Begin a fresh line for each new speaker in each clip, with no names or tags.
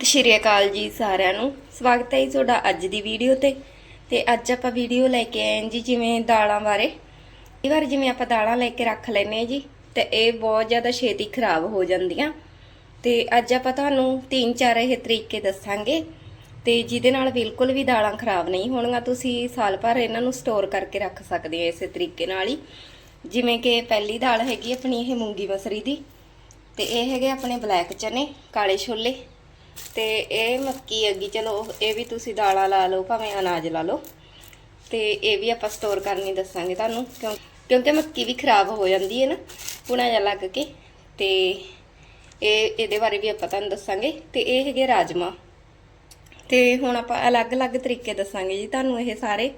ਸਤਿ ਸ਼੍ਰੀ ਅਕਾਲ ਜੀ ਸਾਰਿਆਂ ਨੂੰ। ਸਵਾਗਤ ਹੈ ਜੀ ਤੁਹਾਡਾ ਅੱਜ ਦੀ ਵੀਡੀਓ ਤੇ। ਤੇ ਅੱਜ ਆਪਾਂ ਵੀਡੀਓ ਲੈ ਕੇ ਆਏ ਹਾਂ ਜੀ ਜਿਵੇਂ ਦਾਲਾਂ ਬਾਰੇ। ਕਈ ਵਾਰ ਜਿਵੇਂ ਆਪਾਂ ਦਾਲਾਂ ਲੈ ਕੇ ਰੱਖ ਲੈਨੇ ਆ ਜੀ, ਤੇ ਇਹ ਬਹੁਤ ਜ਼ਿਆਦਾ ਛੇਤੀ ਖਰਾਬ ਹੋ ਜਾਂਦੀਆਂ। ਤੇ ਅੱਜ ਆਪਾਂ ਤੁਹਾਨੂੰ ਤਿੰਨ ਚਾਰ ਇਹ ਤਰੀਕੇ ਦੱਸਾਂਗੇ। ਤੇ ਜਿਹਦੇ ਨਾਲ ਬਿਲਕੁਲ ਵੀ ਦਾਲਾਂ ਖਰਾਬ ਨਹੀਂ ਹੋਣਗੀਆਂ, ਤੁਸੀਂ ਸਾਲ ਭਰ ਇਹਨਾਂ ਨੂੰ ਸਟੋਰ ਕਰਕੇ ਰੱਖ ਸਕਦੇ ਹੋ ਇਸੇ ਤਰੀਕੇ ਨਾਲ ਹੀ। ਜਿਵੇਂ ਕਿ ਪਹਿਲੀ ਦਾਲ ਹੈਗੀ ਆਪਣੀ ਇਹ ਮੂੰਗੀ ਮਸਰੀ ਦੀ। ਤੇ ਇਹ ਹੈਗੇ ਆਪਣੇ ਬਲੈਕ ਚਨੇ, ਕਾਲੇ ਛੋਲੇ। ਤੇ ਇਹ ਮੱਕੀ ਹੈਗੀ, ਚਲੋ, ਇਹ ਵੀ ਤੁਸੀਂ ਦਾਲਾਂ ਲਾ ਲਓ, ਭਾਵੇਂ ਅਨਾਜ ਲਾ ਲਓ। ਤੇ ਇਹ ਵੀ ਆਪਾਂ ਸਟੋਰ ਕਰਨੀ ਦੱਸਾਂਗੇ ਤੁਹਾਨੂੰ, ਕਿਉਂ, ਕਿਉਂਕਿ ਮੱਕੀ ਵੀ ਖਰਾਬ ਹੋ ਜਾਂਦੀ ਹੈ ਨਾ, ਪੁਣਾ ਜਿਹਾ ਲੱਗ ਕੇ। ਤੇ ਇਹ, ਇਹਦੇ ਬਾਰੇ ਵੀ ਆਪਾਂ ਤੁਹਾਨੂੰ ਦੱਸਾਂਗੇ। ਤੇ ਇਹ ਹੈਗੇ ਰਾਜਮਾ। ਤੇ ਹੁਣ ਆਪਾਂ ਅਲੱਗ-ਅਲੱਗ ਤਰੀਕੇ ਦੱਸਾਂਗੇ ਜੀ ਤੁਹਾਨੂੰ ਇਹ ਸਾਰੇ।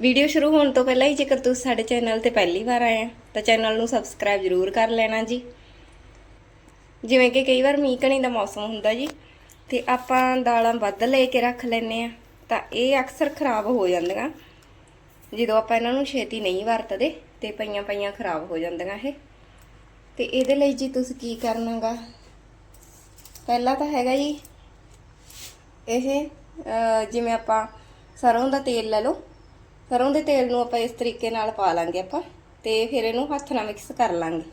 ਵੀਡੀਓ ਸ਼ੁਰੂ ਹੋਣ ਤੋਂ ਪਹਿਲਾਂ ਹੀ ਜੇਕਰ ਤੁਸੀਂ ਸਾਡੇ ਚੈਨਲ ਤੇ ਪਹਿਲੀ ਵਾਰ ਆਏ ਆ, ਤਾਂ ਚੈਨਲ ਨੂੰ ਸਬਸਕ੍ਰਾਈਬ ਜ਼ਰੂਰ ਕਰ ਲੈਣਾ ਜੀ। ਜਿਵੇਂ ਕਿ ਕਈ ਵਾਰ ਮੀਂਹ ਕਣੀ ਦਾ ਮੌਸਮ ਹੁੰਦਾ ਜੀ। ਤੇ ਆਪਾਂ ਦਾਲਾਂ ਵੱਧ ਲੈ ਕੇ ਰੱਖ ਲੈਨੇ ਆ ਤਾਂ ਇਹ ਅਕਸਰ ਖਰਾਬ ਹੋ ਜਾਂਦੀਆਂ। ਜਦੋਂ ਆਪਾਂ ਇਹਨਾਂ ਨੂੰ ਛੇਤੀ ਨਹੀਂ ਵਰਤਦੇ, ਤੇ ਪਈਆਂ ਪਈਆਂ ਖਰਾਬ ਹੋ ਜਾਂਦੀਆਂ ਇਹ। ਤੇ ਇਹਦੇ ਲਈ ਜੀ ਤੁਸੀਂ ਕੀ ਕਰਨਾਗਾ? ਪਹਿਲਾ ਤਾਂ ਹੈਗਾ ਜੀ, ਇਹ ਜਿਵੇਂ ਆਪਾਂ ਸਰੋਂ ਦਾ ਤੇਲ ਲੈ ਲਓ। ਸਰੋਂ ਦੇ ਤੇਲ ਨੂੰ ਆਪਾਂ ਇਸ ਤਰੀਕੇ ਨਾਲ ਪਾ ਲਾਂਗੇ ਆਪਾਂ, ਤੇ ਫਿਰ ਇਹਨੂੰ ਹੱਥ ਨਾਲ ਮਿਕਸ ਕਰ ਲਾਂਗੇ।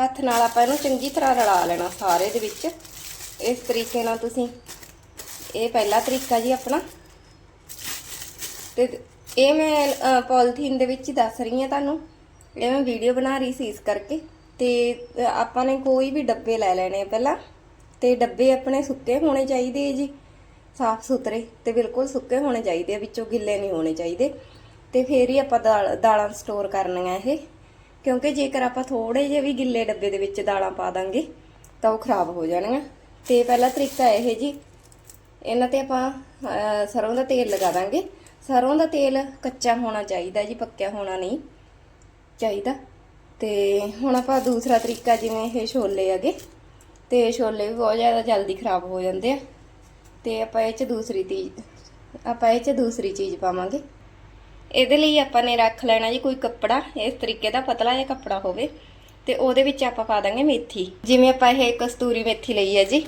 ਹੱਥ ਨਾਲ ਆਪਾਂ ਇਹਨੂੰ ਚੰਗੀ ਤਰ੍ਹਾਂ ਰਲਾ ਲੈਣਾ ਸਾਰੇ ਦੇ ਵਿੱਚ। ਇਸ ਤਰੀਕੇ ਨਾਲ ਤੁਸੀਂ ਇਹ ਪਹਿਲਾ ਤਰੀਕਾ ਜੀ ਆਪਣਾ। ਤੇ ਇਹ ਮੈਂ ਪੋਲੀਥੀਨ ਦੇ ਵਿੱਚ ਦੱਸ ਰਹੀ ਹਾਂ ਤੁਹਾਨੂੰ। ਇਹ ਮੈਂ ਵੀਡੀਓ ਬਣਾ ਰਹੀ ਸੀ ਇਸ ਕਰਕੇ। ਤੇ ਆਪਾਂ ਨੇ ਕੋਈ ਵੀ ਡੱਬੇ ਲੈ ਲੈਣੇ ਆ ਪਹਿਲਾਂ। ਤੇ ਡੱਬੇ ਆਪਣੇ ਸੁੱਕੇ ਹੋਣੇ ਚਾਹੀਦੇ ਹੈ ਜੀ, ਸਾਫ਼ ਸੁਥਰੇ। ਤੇ ਬਿਲਕੁਲ ਸੁੱਕੇ ਹੋਣੇ ਚਾਹੀਦੇ ਆ, ਵਿੱਚੋਂ ਗਿੱਲੇ ਨਹੀਂ ਹੋਣੇ ਚਾਹੀਦੇ। ਤੇ ਫੇਰ ਹੀ ਆਪਾਂ ਦਾਲ- ਦਾਲਾਂ ਸਟੋਰ ਕਰਨੀਆਂ ਇਹ। ਕਿਉਂਕਿ ਜੇਕਰ ਆਪਾਂ ਥੋੜੇ ਜਿਹੇ ਵੀ ਗਿੱਲੇ ਡੱਬੇ ਦੇ ਵਿੱਚ ਦਾਲਾਂ ਪਾ ਦਾਂਗੇ, ਤਾਂ ਉਹ ਖਰਾਬ ਹੋ ਜਾਣਗੀਆਂ। ਤੇ ਪਹਿਲਾ ਤਰੀਕਾ ਇਹ ਜੀ ਇਹਨਾਂ ਤੇ ਆਪਾਂ ਅਹ, ਸਰੋਂ ਦਾ ਤੇਲ ਲਗਾ ਦਾਂਗੇ। ਸਰੋਂ ਦਾ ਤੇਲ ਕੱਚਾ ਹੋਣਾ ਚਾਹੀਦਾ ਜੀ ਪੱਕਿਆ ਹੋਣਾ ਨਹੀਂ ਚਾਹੀਦਾ। ਤੇ ਹੁਣ ਆਪਾਂ ਦੂਸਰਾ ਤਰੀਕਾ ਜਿਵੇਂ ਇਹ ਛੋਲੇ ਹੈਗੇ ਤੇ ਛੋਲੇ ਵੀ ਬਹੁਤ ਜ਼ਿਆਦਾ ਜਲਦੀ ਖਰਾਬ ਹੋ ਜਾਂਦੇ ਆ। ਤੇ ਆਪਾਂ ਇਹ ਚ ਦੂਸਰੀ ਚੀਜ਼ ਆਪਾਂ ਇਹ ਚ ਦੂਸਰੀ ਚੀਜ਼ ਪਾਵਾਂਗੇ। ਇਹਦੇ ਲਈ ਆਪਾਂ ਨੇ ਰੱਖ ਲੈਣਾ ਜੀ ਕੋਈ ਕੱਪੜਾ ਇਸ ਤਰੀਕੇ ਦਾ ਪਤਲਾ ਜਿਹਾ ਕੱਪੜਾ ਹੋਵੇ। ਤੇ ਉਹਦੇ ਵਿੱਚ ਆਪਾਂ ਪਾ ਦਾਂਗੇ ਮੇਥੀ। ਜਿਵੇਂ ਆਪਾਂ ਇਹ ਕਸਤੂਰੀ ਮੇਥੀ ਲਈ ਹੈ ਜੀ,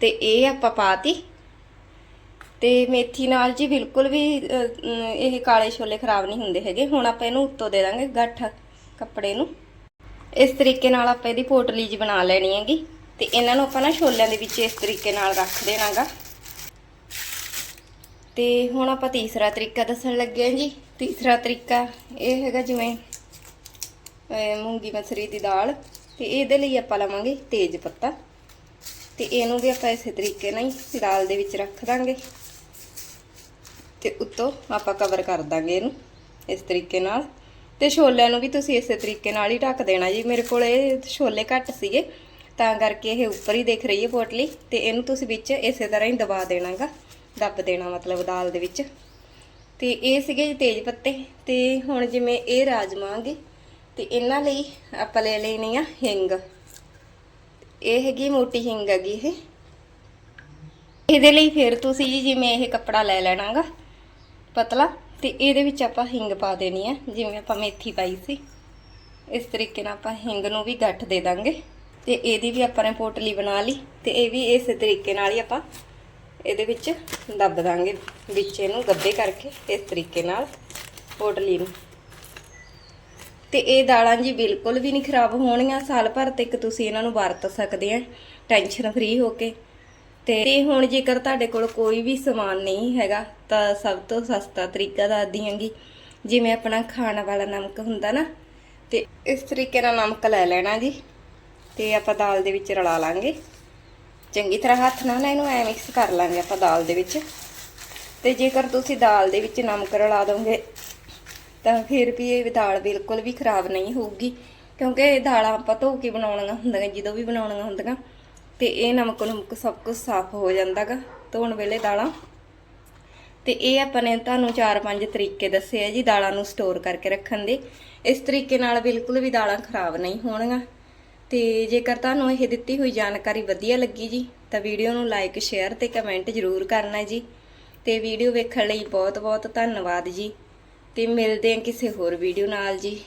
ਤੇ ਇਹ ਆਪਾਂ ਪਾਤੀ। ਤੇ ਮੇਥੀ ਨਾਲ ਜੀ ਬਿਲਕੁਲ ਵੀ ਇਹ ਕਾਲੇ ਛੋਲੇ ਖਰਾਬ ਨਹੀਂ ਹੁੰਦੇ ਹੈਗੇ। ਹੁਣ ਆਪਾਂ ਇਹਨੂੰ ਉੱਤੋਂ ਦੇ ਦਾਂਗੇ ਗੱਠ ਕੱਪੜੇ ਨੂੰ। ਇਸ ਤਰੀਕੇ ਨਾਲ ਆਪਾਂ ਇਹਦੀ ਪੋਟਲੀ ਜੀ ਬਣਾ ਲੈਣੀ ਹੈਗੀ। ਤੇ ਇਹਨਾਂ ਨੂੰ ਆਪਾਂ ਨਾ ਛੋਲਿਆਂ ਦੇ ਵਿੱਚ ਇਸ ਤਰੀਕੇ ਨਾਲ ਰੱਖ ਦੇਣਾਗਾ। ਤੇ ਹੁਣ ਆਪਾਂ ਤੀਸਰਾ ਤਰੀਕਾ ਦੱਸਣ ਲੱਗੇ ਹਾਂ ਜੀ। ਤੀਸਰਾ ਤਰੀਕਾ ਇਹ ਹੈਗਾ ਜਿਵੇਂ ਮੂੰਗੀ ਮਸਰੀ ਦੀ ਦਾਲ ਤੇ ਇਹਦੇ ਲਈ ਆਪਾਂ ਲਵਾਂਗੇ ਤੇਜ ਪੱਤਾ। ਤੇ ਇਹਨੂੰ ਵੀ ਆਪਾਂ ਇਸੇ ਤਰੀਕੇ ਨਾਲ ਹੀ ਦਾਲ ਦੇ ਵਿੱਚ ਰੱਖ ਦਾਂਗੇ। ਤੇ ਉੱਤੋਂ ਆਪਾਂ ਕਵਰ ਕਰ ਦਾਂਗੇ ਇਹਨੂੰ ਇਸ ਤਰੀਕੇ ਨਾਲ। ਤੇ ਛੋਲਿਆਂ ਨੂੰ ਵੀ ਤੁਸੀਂ ਇਸੇ ਤਰੀਕੇ ਨਾਲ ਹੀ ਢੱਕ ਦੇਣਾ ਜੀ। ਮੇਰੇ ਕੋਲ ਇਹ ਛੋਲੇ ਘੱਟ ਸੀਗੇ, ਤਾਂ ਕਰਕੇ ਇਹ ਉੱਪਰ ਹੀ ਦੇਖ ਰਹੀ ਹੈ ਪੋਟਲੀ। ਤੇ ਇਹਨੂੰ ਤੁਸੀਂ ਵਿੱਚ ਇਸੇ ਤਰ੍ਹਾਂ ਹੀ ਦਬਾ ਦੇਣਾਗਾ। ਦੱਬ ਦੇਣਾ ਮਤਲਬ ਦਾਲ ਦੇ ਵਿੱਚ। ਤੇ ਇਹ ਸੀਗੇ ਜੀ ਤੇਜ ਪੱਤੇ। ਤੇ ਹੁਣ ਜਿਵੇਂ ਇਹ ਰਾਜਮਾਂਗੇ ਤੇ ਇਹਨਾਂ ਲਈ ਆਪਾਂ ਲੈ ਲੈਣੀ ਆ ਹਿੰਗ। ਇਹ ਹੈਗੀ ਮੋਟੀ ਹਿੰਗ ਹੈਗੀ ਇਹ। ਇਹਦੇ ਲਈ ਫਿਰ ਤੁਸੀਂ ਜੀ ਜਿਵੇਂ ਇਹ ਕੱਪੜਾ ਲੈ ਲੈਣਾਗਾ, ਪਤਲਾ, ਤੇ ਇਹਦੇ ਵਿੱਚ ਆਪਾਂ ਹਿੰਗ ਪਾ ਦੇਣੀ ਆ, ਜਿਵੇਂ ਆਪਾਂ ਮੇਥੀ ਪਾਈ ਸੀ। ਇਸ ਤਰੀਕੇ ਨਾਲ ਆਪਾਂ ਹਿੰਗ ਨੂੰ ਵੀ ਗੱਠ ਦੇ ਦਾਂਗੇ। ਤੇ ਇਹਦੀ ਵੀ ਆਪਾਂ ਨੇ ਪੋਟਲੀ ਬਣਾ ਲਈ, ਤੇ ਇਹ ਵੀ ਇਸੇ ਤਰੀਕੇ ਨਾਲ ਹੀ ਆਪਾਂ ਇਹਦੇ ਵਿੱਚ ਦੱਬ ਦਾਂਗੇ, ਵਿੱਚ ਇਹਨੂੰ ਗੱਬੇ ਕਰਕੇ ਇਸ ਤਰੀਕੇ ਨਾਲ ਪੋਟਲੀ ਨੂੰ। ਤੇ ਇਹ ਦਾਲਾਂ ਜੀ ਬਿਲਕੁਲ ਵੀ ਨਹੀਂ ਖਰਾਬ ਹੋਣਗੀਆਂ ਸਾਲ ਭਰ ਤੱਕ ਤੁਸੀਂ ਇਹਨਾਂ ਨੂੰ ਵਰਤ ਸਕਦੇ ਆ। ਟੈਨਸ਼ਨ ਫ੍ਰੀ ਹੋ ਕੇ। ਤੇ ਹੁਣ ਜੇਕਰ ਤੁਹਾਡੇ ਕੋਲ ਕੋਈ ਵੀ ਸਮਾਨ ਨਹੀਂ ਹੈਗਾ, ਤਾਂ ਸਭ ਤੋਂ ਸਸਤਾ ਤਰੀਕਾ ਦੱਸਦੀ ਹਾਂਗੀ। ਜਿਵੇਂ ਆਪਣਾ ਖਾਣ ਵਾਲਾ ਨਮਕ ਹੁੰਦਾ ਨਾ, ਤੇ ਇਸ ਤਰੀਕੇ ਨਾਲ ਨਮਕ ਲੈ ਲੈਣਾ ਜੀ। ਤੇ ਆਪਾਂ ਦਾਲ ਦੇ ਵਿੱਚ ਰਲਾ ਲਾਂਗੇ। ਚੰਗੀ ਤਰ੍ਹਾਂ ਹੱਥ ਨਾਲ ਨਾ ਇਹਨੂੰ ਐ ਮਿਕਸ ਕਰ ਲਾਂਗੇ ਆਪਾਂ ਦਾਲ ਦੇ ਵਿੱਚ। ਤੇ ਜੇਕਰ ਤੁਸੀਂ ਦਾਲ ਦੇ ਵਿੱਚ ਨਮਕ ਰਲਾ ਦੋਗੇ ਤਾਂ ਫਿਰ ਵੀ ਇਹ ਦਾਲ ਬਿਲਕੁਲ ਵੀ ਖਰਾਬ ਨਹੀਂ ਹੋਊਗੀ। ਕਿਉਂਕਿ ਇਹ ਦਾਲਾਂ ਆਪਾਂ ਧੋ ਕੇ ਬਣਾਉਣੀਆਂ ਹੁੰਦੀਆਂ, ਜਦੋਂ ਵੀ ਬਣਾਉਣੀਆਂ ਹੁੰਦੀਆਂ। ਤੇ ਇਹ ਨਮਕ ਨਮਕ ਸਭ ਕੁਝ ਸਾਫ਼ ਹੋ ਜਾਂਦਾਗਾ ਧੋਣ ਵੇਲੇ ਦਾਲਾਂ। ਤੇ ਇਹ ਆਪਾਂ ਨੇ ਤੁਹਾਨੂੰ 4-5 ਤਰੀਕੇ ਦੱਸੇ ਆ ਜੀ ਦਾਲਾਂ ਨੂੰ ਸਟੋਰ ਕਰਕੇ ਰੱਖਣ ਦੇ। ਇਸ ਤਰੀਕੇ ਨਾਲ ਬਿਲਕੁਲ ਵੀ ਦਾਲਾਂ ਖਰਾਬ ਨਹੀਂ ਹੋਣਗੀਆਂ ਤੇ ਜੇਕਰ ਤੁਹਾਨੂੰ ਇਹ ਦਿੱਤੀ ਹੋਈ ਜਾਣਕਾਰੀ ਵਧੀਆ ਲੱਗੀ ਜੀ, ਤਾਂ ਵੀਡੀਓ ਨੂੰ ਲਾਈਕ, ਸ਼ੇਅਰ ਤੇ ਕਮੈਂਟ ਜ਼ਰੂਰ ਕਰਨਾ ਜੀ। ਤੇ ਵੀਡੀਓ ਵੇਖਣ ਲਈ ਬਹੁਤ ਬਹੁਤ ਧੰਨਵਾਦ ਜੀ। ਤੇ ਮਿਲਦੇ ਹਾਂ ਕਿਸੇ ਹੋਰ ਵੀਡੀਓ ਨਾਲ ਜੀ।